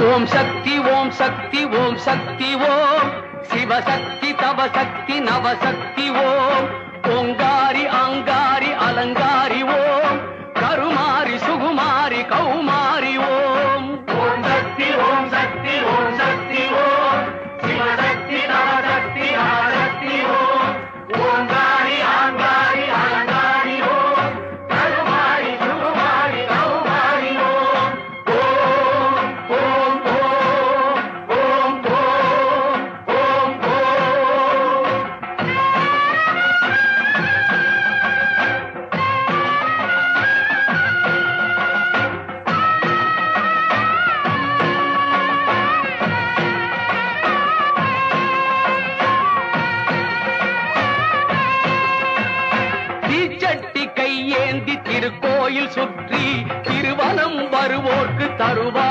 ஓம் சக்தி ஓம் சக்தி ஓம் சக்தி ஓம். சிவசக்தி தவசக்தி நவசக்தி ஓம். ஓங்காரி அங்காரி அலங்காரி ஓம். கருமாரி சுகுமாரி கௌமாரி தீச்சட்டி கையேந்தி திருக்கோயில் சுற்றி திருவனம் வருவோர்க்கு தருவார்.